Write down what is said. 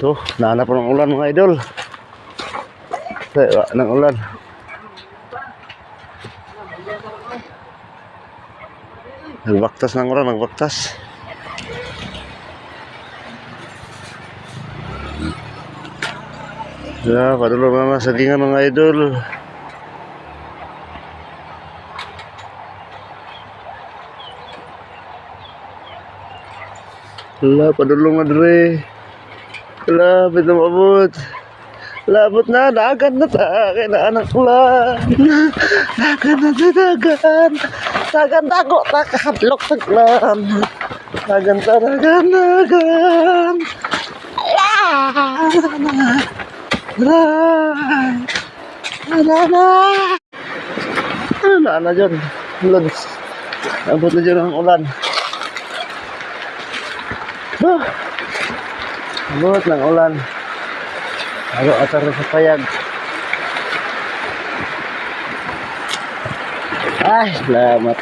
So, nahanap po ng ulan mga idol. Sa ng ulan. Nagbaktas ng ulan, nagbaktas. Ya, padulong na na sa gingan mga idol. Wala, padulong na Lapit na mabot. Labot na, dagan na ta. Kailangan ng ulan. Dagan na ta, dagan. Dagan dago, takahadlok sa ulan. Dagan ta, dagan, dagan. Ala! Ala na! Ala na dyan. Lods. Abot na dyan ang ulan. Ah! Abot ng ulan. Ako atar sa payag. Ay, salamat.